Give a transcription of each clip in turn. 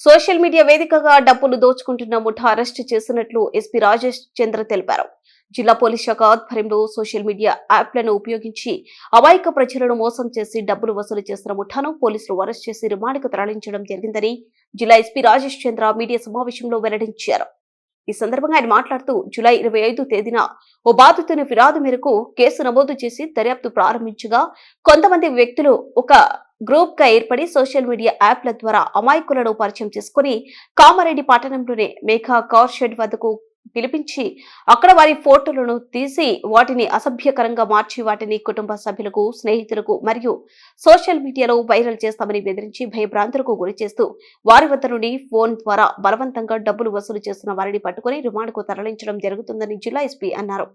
Social media వేదికగా డబ్బులు దోచుకుంటున్న ముఠా అరెస్టు చేసినట్లు ఎస్పీ రాజేష్ చంద్ర తెలిపారు. జిల్లా పోలీస్ శాఖ ఆధ్వర్యంలో సోషల్ మీడియా యాప్లను ఉపయోగించి అమాయక ప్రజలను మోసం చేసి డబ్బులు వసూలు చేస్తున్న ముఠాను పోలీసులు అరెస్ట్ చేసి రిమాండ్కు తరలించడం జరిగిందని జిల్లా ఎస్పీ రాజేష్ చంద్ర మీడియా సమావేశంలో వెల్లడించారు. ఈ సందర్భంగా ఆయన మాట్లాడుతూ జూలై ఇరవై ఐదు తేదీన ఓ బాధితుని ఫిర్యాదు మేరకు కేసు నమోదు చేసి దర్యాప్తు ప్రారంభించగా కొంతమంది వ్యక్తులు ఒక గ్రూప్గా ఏర్పడి సోషల్ మీడియా యాప్ల ద్వారా అమాయకులను పరిచయం చేసుకుని కామారెడ్డి పట్టణంలోనే మేఘా కార్ షెడ్ వద్దకు పిలిపించి అక్కడ వారి ఫోటోలను తీసి వాటిని అసభ్యకరంగా మార్చి వాటిని కుటుంబ సభ్యులకు స్నేహితులకు మరియు సోషల్ మీడియాలో వైరల్ చేస్తామని బెదిరించి భయభ్రాంతులకు గురి చేస్తూ వారి వద్ద నుండి ఫోన్ ద్వారా బలవంతంగా డబ్బులు వసూలు చేస్తున్న వారిని పట్టుకుని రిమాండ్కు తరలించడం జరుగుతుందని జిల్లా ఎస్పీ అన్నారు.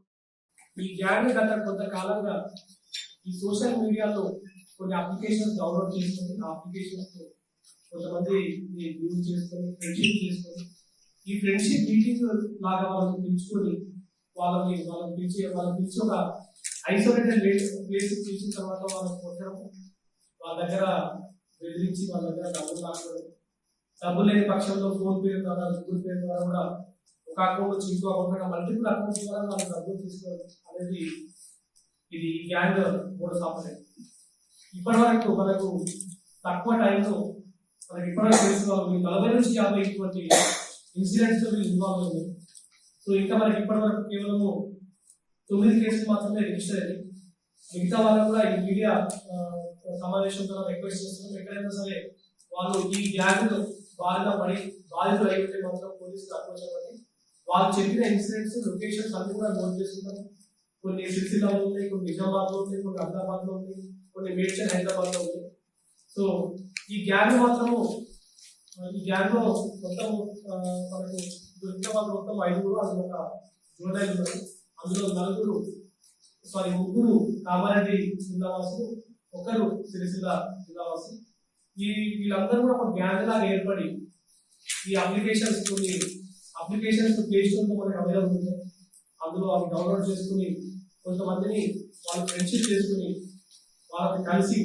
ఈ సోషల్ మీడియాలో కొన్ని అప్లికేషన్స్ డౌన్లోడ్ చేసుకొని ఆ అప్లికేషన్స్ కొంతమంది యూజ్ చేసుకొని ఫ్రెండ్షిప్ చేసుకొని ఈ ఫ్రెండ్షిప్ మీటింగ్ లాగా వాళ్ళని పిలుచుకొని వాళ్ళని వాళ్ళని పిలిచి వాళ్ళని పిలిచి ఒక ఐసోలేటెడ్ ప్లేస్ పిలిచిన తర్వాత వాళ్ళని కొట్టడం వాళ్ళ దగ్గర బెదిరించి వాళ్ళ దగ్గర డబ్బులు లాక్కోవడం డబ్బులు లేని పక్షంలో ఫోన్ పే ద్వారా గూగుల్ పే ద్వారా కూడా ఒక అకౌంట్ నుంచి ఇంకో అకౌంట్ మల్టిపుల్ అకౌంట్స్ ద్వారా వాళ్ళు డబ్బులు తీసుకోవడం అనేది ఇది గ్యాంగ్ మూడు సాంప్రదాయం. ఇప్పటి వరకు మనకు తక్కువ టైంలో మనకి ఇప్పటివరకు తెలుసుకోవాలి వాళ్ళు నలభై నుంచి యాభై ఇటువంటి ఇన్సిడెంట్స్ ఇన్వాల్వ్ అయింది సో ఇంకా మనకి ఇప్పటి వరకు కేవలము తొమ్మిది కేసులు మాత్రమే రిజిస్టర్ అయ్యాయి మిగతా వాళ్ళకు కూడా ఈ మీడియా సమావేశం ద్వారా రిక్వెస్ట్ చేస్తున్నాం. ఎక్కడైనా సరే వాళ్ళు ఈ గ్యాంగ్లో బారిన పడి బాధితులు అయిపోతే మాత్రం పోలీసులు అప్రోచ్ అవ్వండి. వాళ్ళు చెప్పిన ఇన్సిడెంట్స్ లొకేషన్స్ అన్ని కూడా నోట్ చేసుకుంటాం కొన్ని సిరిసిల్లాలో ఉన్నాయి కొన్ని నిజామాబాద్లో ఉన్నాయి కొన్ని అహ్మదాబాద్లో ఉన్నాయి కొన్ని మేడ్చల్ హైదరాబాద్లో ఉన్నాయి. సో ఈ గ్యాంగ్ మాత్రము ఈ గ్యాంగ్లో మొత్తం మనకు దొరికిన వాళ్ళు మొత్తం ఐదుగురు అందులో ఒక జోడాయి ఉన్నారు అందులో నలుగురు సారీ ముగ్గురు కామారెడ్డి జిల్లావాసు ఒకరు సిరిసిల్ల జిల్లావాసు ఈ వీళ్ళందరూ కూడా ఒక గ్యాంగ్ లాగా ఏర్పడి ఈ అప్లికేషన్స్ కొన్ని అప్లికేషన్స్ ప్లే స్టోర్లో మనకి అవైలబుల్ ఉంటాయి అందులో అవి డౌన్లోడ్ చేసుకుని కొంతమందిని వాళ్ళు ఫ్రెండ్షిప్ చేసుకుని వాళ్ళకి కలిసి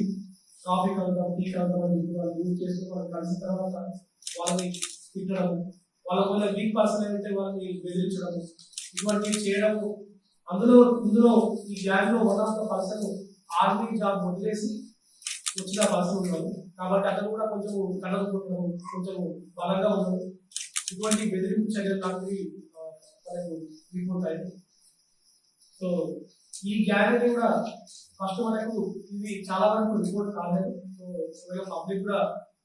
కాఫీ కలుద్దాం టీ కలుద్దాం అని చెప్పి వాళ్ళు యూజ్ చేసుకుని వాళ్ళు కలిసిన తర్వాత వాళ్ళని తిట్టడం వాళ్ళ వల్ల వీక్ పర్సన్ ఏంటంటే వాళ్ళని బెదిరించడం ఇటువంటివి చేయడము అందులో ఇందులో ఈ గ్యాంగ్లో one of the person army job వదిలేసి వచ్చిన పర్సన్ ఉన్నాడు. కాబట్టి అతను కూడా కొంచెం కనకపోవడం కొంచెం బలంగా ఉన్నాడు. ఇటువంటి బెదిరింపు చర్యలు లాంటివి మనకు రిపోర్ట్ అయింది సో ఈ గ్యారెంటీ కూడా ఫస్ట్ మనకు ఇది చాలా వరకు రిపోర్ట్ కాలేదు. సో పబ్లిక్ కూడా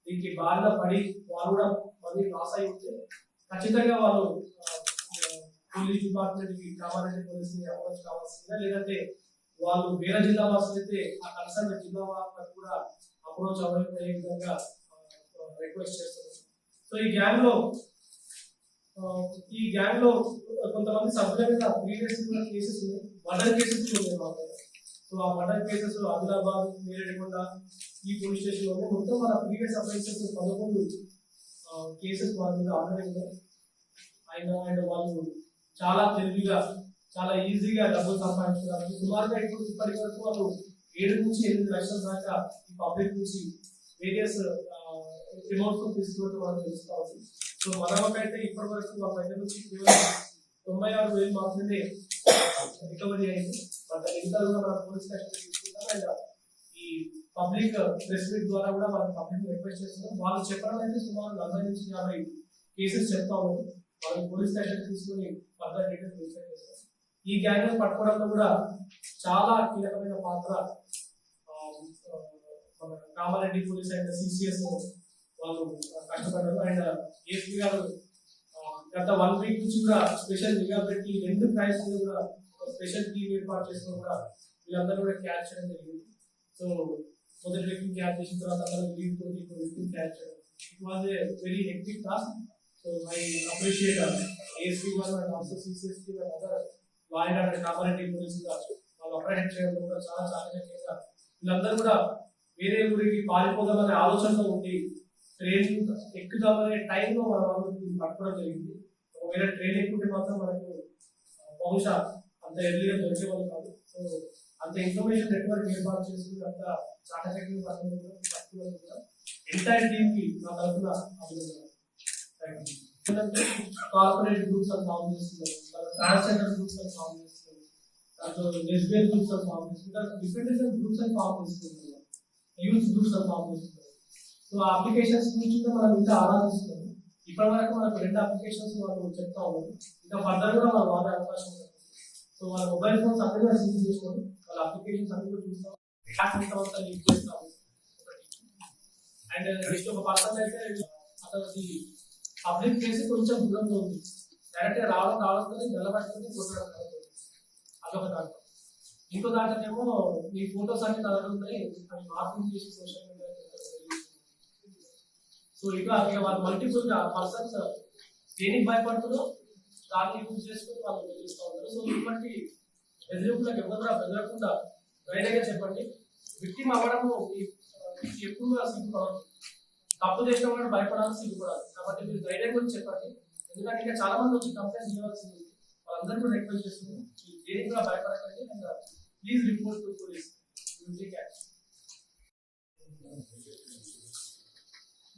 దీనికి బాగా పడి వాళ్ళు కూడా మళ్ళీ లాస్ అయి ఉంటే ఖచ్చితంగా వాళ్ళు పోలీస్ డిపార్ట్మెంట్కి కావాలంటే అప్రోచ్ కావాల్సిందే. లేదంటే వాళ్ళు వేరే జిల్లా వాసులు అయితే ఆ కన్సర్న్ జిల్లా వాళ్ళకి కూడా అప్రోచ్ అవ్వే విధంగా రిక్వెస్ట్ చేస్తున్నారు. సో ఈ గ్యాంగ్లో ఈ గ్యాంగ్లో కొంతమంది సభ్యుల మీద ప్రీవియస్ కేసెస్ ఉన్నాయి. మర్డర్ కేసెస్ కూడా ఉన్నాయి మా దగ్గర. సో ఆ మర్డర్ కేసెస్ ఆదిలాబాద్ మేరేడికొండ ఈ పోలీస్ స్టేషన్లో మొత్తం మన ప్రీవియస్ అఫెన్సెస్ పదకొండు కేసెస్ వాళ్ళ మీద ఆల్రెడీ ఉన్నాయి. ఆయన అండ్ వాళ్ళు చాలా తెలివిగా చాలా ఈజీగా డబ్బులు సంపాదించడానికి సుమారుగా ఇప్పుడు ఇప్పటి వరకు వాళ్ళు ఏడు నుంచి ఎనిమిది లక్షల దాకా ఈ పబ్లిక్ నుంచి వేరియస్ అమౌంట్స్ తీసుకున్నట్టు మనం తెలుసుకోవాలి. సో మనమకైతే ఇప్పటి వరకు మా దగ్గర నుంచి కేవలం తొంభై ఆరు వేలు మాత్రమే రికవరీ అయింది. మన మిగతా కూడా మన పోలీస్ స్టేషన్ తీసుకుంటాం అండ్ ఈ పబ్లిక్ ప్రెస్ మీట్ ద్వారా కూడా మనం పబ్లిక్ రిక్వెస్ట్ చేస్తున్నాం. వాళ్ళు చెప్పడం అయితే సుమారు నలభై నుంచి యాభై కేసెస్ చెప్తా ఉన్నాం వాళ్ళు పోలీస్ స్టేషన్ తీసుకుని ఫర్దర్ డీటెయిల్స్ వెరిఫై చేస్తాం ఈ గ్యాంగ్ పట్టుకోవడంలో కూడా చాలా కీలకమైన పాత్ర కామారెడ్డి పోలీస్ అండ్ సిసిఎస్ వాళ్ళు కష్టపడ్డారు. అండ్ ఏఎస్పీ గారు గత వన్ వీక్ నుంచి కూడా స్పెషల్ నిఘా పెట్టి రెండు ప్రైస్ కూడా ఒక స్పెషల్ టీమ్ ఏర్పాటు చేసిన కూడా వీళ్ళందరూ కూడా క్యాచ్ చేయడం జరిగింది. సో మొదటి వ్యక్తిని క్యాచ్ చేసిన తర్వాత అందరూ లీడ్ తోటి ఇంకో వ్యక్తిని క్యాచ్ చేయడం. It was a very hectic task so I appreciate AC గారు and also CCSP and other lawyer and Kamareddy police వాళ్ళు అప్రహెండ్ చేయడం కూడా చాలా చాలా వీళ్ళందరూ కూడా వేరే ఊరికి పారిపోదామనే ఆలోచనతో ఉండి ట్రైన్ ఎక్కుదామనే టైంలో మనం వాళ్ళు పట్టుకోవడం జరిగింది. ఒకవేళ ట్రైన్ ఎక్కుంటే మాత్రం మనకు బహుశా అంత ఎర్లీగా దొరికేవాళ్ళు కాదు. సో అంత ఇన్ఫర్మేషన్ నెట్వర్క్ ఏర్పాటు చేసుకుని అంత చాకచక్యంగా పట్టుకోవడం ఎంటైర్ టీమ్కి నా తరఫున అభినందనలు. కార్పొరేట్ గ్రూప్స్ అని ఫామ్ చేస్తున్నారు. ట్రాన్స్జెండర్ గ్రూప్స్ అని ఫామ్ చేస్తున్నారు. దాంట్లో లెస్బియన్ గ్రూప్స్ అని ఫామ్ చేస్తున్నారు. డిఫరెంట్ డిఫరెంట్ గ్రూప్స్ అని ఫామ్ చేస్తున్నారు. యూత్ గ్రూప్స్ అని ఫామ్ చేస్తున్నారు. సో అప్లికేషన్స్ గురించి కూడా మనం ఇంకా ఆరాధిస్తున్నాము ఇప్పటి వరకు మనకు రెండు అప్లికేషన్స్ వాళ్ళు చెప్తా ఉన్నారు. ఇంకా ఫర్దర్ కూడా వాళ్ళు వాడే అవకాశం ఉంది. సో వాళ్ళ మొబైల్ ఫోన్స్ అన్ని కూడా సీజ్ చేసుకోండి వాళ్ళ అప్లికేషన్స్ అన్ని కూడా చూస్తాం. యాప్ మొత్తం లింక్ చేస్తాము అండ్ నెక్స్ట్ ఒక పర్సన్ అయితే అతనికి పబ్లిక్ ప్లేస్ కొంచెం దూరంలో ఉంది. డైరెక్ట్గా రావడం కావాలని నిలబడుతుంది కొట్టడం కావాలి అదొక దాంట్లో. ఇంకో దాంట్లోనేమో మీ ఫోటోస్ అన్ని నా అవి మార్పింగ్ చేసి సోషల్ మీడియా సో ఇట్లా ఇక వాళ్ళు మల్టిపుల్ పర్సన్స్ దేనికి భయపడుతుందో దాన్ని యూజ్ చేసుకుని వాళ్ళు బెదిరిస్తూ ఉంటారు సో ఇటువంటి బెదిరింపులకు ఎవరు కూడా బెదరకుండా ధైర్యంగా చెప్పండి. విక్టిమ్ అవ్వడము ఈ- ఎక్కువగా సిగ్గుపడదు తప్పు చేసిన వాడు భయపడాలి సిగ్గుపడాలి కాబట్టి మీరు ధైర్యం గురించి చెప్పండి. ఎందుకంటే ఇంకా చాలా మంది వచ్చి కంప్లైంట్ ఇవ్వాల్సింది వాళ్ళందరూ కూడా రిక్వెస్ట్ చేస్తున్నాను దేనికి కూడా భయపడకండి. And please report to police